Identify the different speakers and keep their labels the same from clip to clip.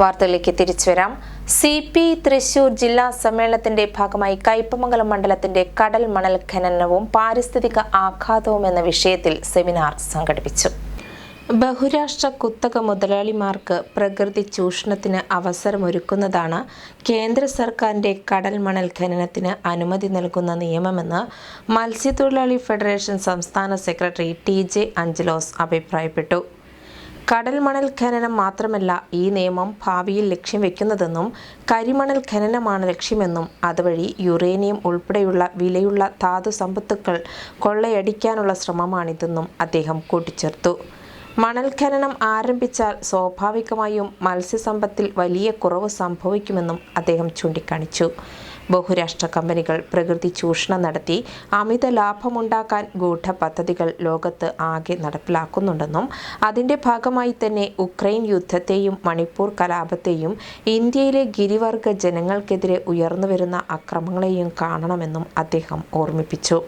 Speaker 1: വാർത്തകളിലേക്ക് തിരിച്ചു വരാം. സി പി തൃശൂർ ജില്ലാ സമ്മേളനത്തിന്റെ ഭാഗമായി കയ്പമംഗലം മണ്ഡലത്തിന്റെ കടൽ മണൽ ഖനനവും പാരിസ്ഥിതിക ആഘാതവും എന്ന വിഷയത്തിൽ സെമിനാർ സംഘടിപ്പിച്ചു. ബഹുരാഷ്ട്ര കുത്തക മുതലാളിമാർക്ക് പ്രകൃതി ചൂഷണത്തിന് അവസരമൊരുക്കുന്നതാണ് കേന്ദ്ര സർക്കാരിന്റെ കടൽ മണൽ ഖനനത്തിന് അനുമതി നൽകുന്ന നിയമമെന്ന് മത്സ്യത്തൊഴിലാളി ഫെഡറേഷൻ സംസ്ഥാന സെക്രട്ടറി ടി ജെ അഞ്ചലോസ് അഭിപ്രായപ്പെട്ടു. കടൽ മണൽ ഖനനം മാത്രമല്ല ഈ നിയമം ഭാവിയിൽ ലക്ഷ്യം വെക്കുന്നതെന്നും കരിമണൽ ഖനനമാണ് ലക്ഷ്യമെന്നും അതുവഴി യുറേനിയം ഉൾപ്പെടെയുള്ള വിലയുള്ള ധാതു സമ്പത്തുക്കൾ കൊള്ളയടിക്കാനുള്ള ശ്രമമാണിതെന്നും അദ്ദേഹം കൂട്ടിച്ചേർത്തു. മണൽ ഖനനം ആരംഭിച്ചാൽ സ്വാഭാവികമായും മത്സ്യസമ്പത്തിൽ വലിയ കുറവ് സംഭവിക്കുമെന്നും അദ്ദേഹം ചൂണ്ടിക്കാണിച്ചു. ബഹുരാഷ്ട്ര കമ്പനികൾ പ്രകൃതി ചൂഷണം നടത്തി അമിത ലാഭമുണ്ടാക്കാൻ ഗൂഢ പദ്ധതികൾ ലോകത്ത് ആകെ നടപ്പിലാക്കുന്നുണ്ടെന്നും അതിന്റെ ഭാഗമായി തന്നെ ഉക്രൈൻ യുദ്ധത്തെയും മണിപ്പൂർ കലാപത്തെയും ഇന്ത്യയിലെ ഗിരിവർഗ ജനങ്ങൾക്കെതിരെ ഉയർന്നുവരുന്ന അക്രമങ്ങളെയും കാണണമെന്നും അദ്ദേഹം ഓർമ്മിപ്പിച്ചു.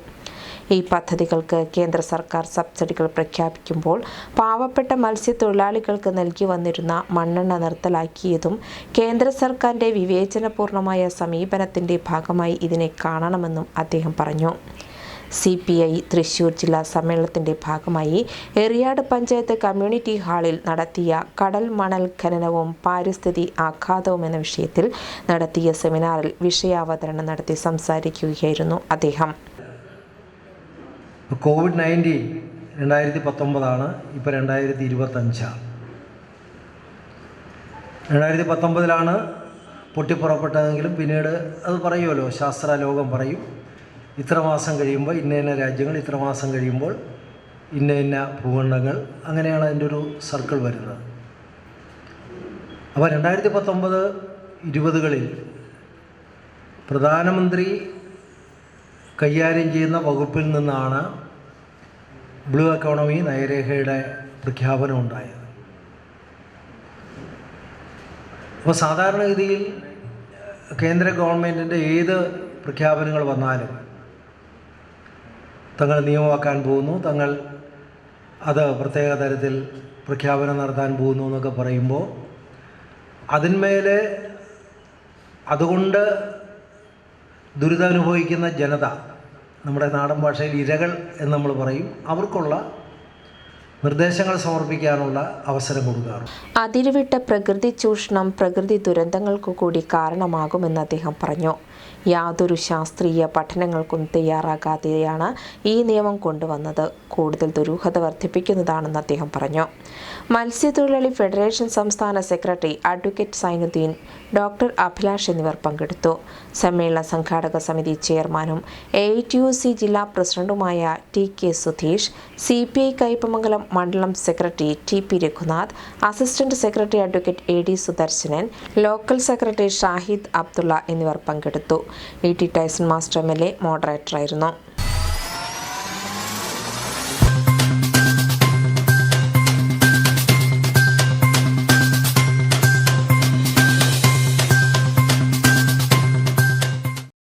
Speaker 1: ഈ പദ്ധതികൾക്ക് കേന്ദ്ര സർക്കാർ സബ്സിഡികൾ പ്രഖ്യാപിക്കുമ്പോൾ പാവപ്പെട്ട മത്സ്യത്തൊഴിലാളികൾക്ക് നൽകി വന്നിരുന്ന മണ്ണെണ്ണ നിർത്തലാക്കിയതും കേന്ദ്ര സർക്കാരിന്റെ വിവേചനപൂർണമായ സമീപനത്തിന്റെ ഭാഗമായി ഇതിനെ കാണണമെന്നും അദ്ദേഹം പറഞ്ഞു. സി പി ഐ തൃശൂർ ജില്ലാ സമ്മേളനത്തിന്റെ ഭാഗമായി എറിയാട് പഞ്ചായത്ത് കമ്മ്യൂണിറ്റി ഹാളിൽ നടത്തിയ കടൽ മണൽ ഖനനവും പാരിസ്ഥിതി ആഘാതവും എന്ന വിഷയത്തിൽ നടത്തിയ സെമിനാറിൽ വിഷയാവതരണം നടത്തി സംസാരിക്കുകയായിരുന്നു അദ്ദേഹം.
Speaker 2: ഇപ്പോൾ കോവിഡ് നയന്റീൻ രണ്ടായിരത്തി പത്തൊമ്പതാണ് ഇപ്പോൾ രണ്ടായിരത്തി ഇരുപത്തഞ്ചാണ് രണ്ടായിരത്തി പത്തൊമ്പതിലാണ് പൊട്ടിപ്പുറപ്പെട്ടതെങ്കിലും പിന്നീട് അത് പറയുമല്ലോ ശാസ്ത്ര ലോകം പറയും ഇത്ര മാസം കഴിയുമ്പോൾ ഇന്ന ഇന്ന രാജ്യങ്ങൾ ഇത്ര മാസം കഴിയുമ്പോൾ ഇന്ന ഇന്ന ഭൂഖണ്ഡങ്ങൾ അങ്ങനെയാണ് അതിന്റെ ഒരു സർക്കിൾ വരുന്നത്. അപ്പോൾ രണ്ടായിരത്തി പത്തൊമ്പത് ഇരുപതുകളിൽ പ്രധാനമന്ത്രി കൈകാര്യം ചെയ്യുന്ന വകുപ്പിൽ നിന്നാണ് ബ്ലൂ എക്കോണമി നയരേഖയുടെ പ്രഖ്യാപനം ഉണ്ടായത്. അപ്പോൾ സാധാരണഗതിയിൽ കേന്ദ്ര ഗവൺമെന്റിന്റെ ഏത് പ്രഖ്യാപനങ്ങൾ വന്നാലും തങ്ങൾ നിയമമാക്കാൻ പോകുന്നു തങ്ങൾ അത് പ്രത്യേക തരത്തിൽ പ്രഖ്യാപനം നടത്താൻ പോകുന്നു എന്നൊക്കെ പറയുമ്പോൾ അതിന്മേലെ അതുകൊണ്ട് ദുരിതമനുഭവിക്കുന്ന ജനത നമ്മുടെ നാടൻ ഭാഷയിൽ ഇരകൾ എന്ന് നമ്മൾ പറയും അവർക്കുള്ള നിർദ്ദേശങ്ങൾ സമർപ്പിക്കാനുള്ള അവസരം കൊടുക്കാറുണ്ട്.
Speaker 1: അതിരുവിട്ട പ്രകൃതി ചൂഷണം പ്രകൃതി ദുരന്തങ്ങൾക്കു കൂടി കാരണമാകുമെന്ന് അദ്ദേഹം പറഞ്ഞു. യാതൊരു ശാസ്ത്രീയ പഠനങ്ങൾക്കും തയ്യാറാകാതെയാണ് ഈ നിയമം കൊണ്ടുവന്നത്. കൂടുതൽ ദുരൂഹത വർദ്ധിപ്പിക്കുന്നതാണെന്ന് അദ്ദേഹം പറഞ്ഞു. മത്സ്യത്തൊഴിലാളി ഫെഡറേഷൻ സംസ്ഥാന secretary advocate Sainuddin doctor Abhilash എന്നിവർ പങ്കെടുത്തു. സമ്മേളന സംഘാടക സമിതി ചെയർമാനും എ ടി യു സി ജില്ലാ പ്രസിഡന്റുമായ T K Sudheesh C P I Kaipamangalam മണ്ഡലം secretary T P Raghunath assistant secretary advocate A D Sudarsanan local secretary Shahid Abdulla എന്നിവർ പങ്കെടുത്തു. E T Tyson master M L A മോഡറേറ്ററായിരുന്നു.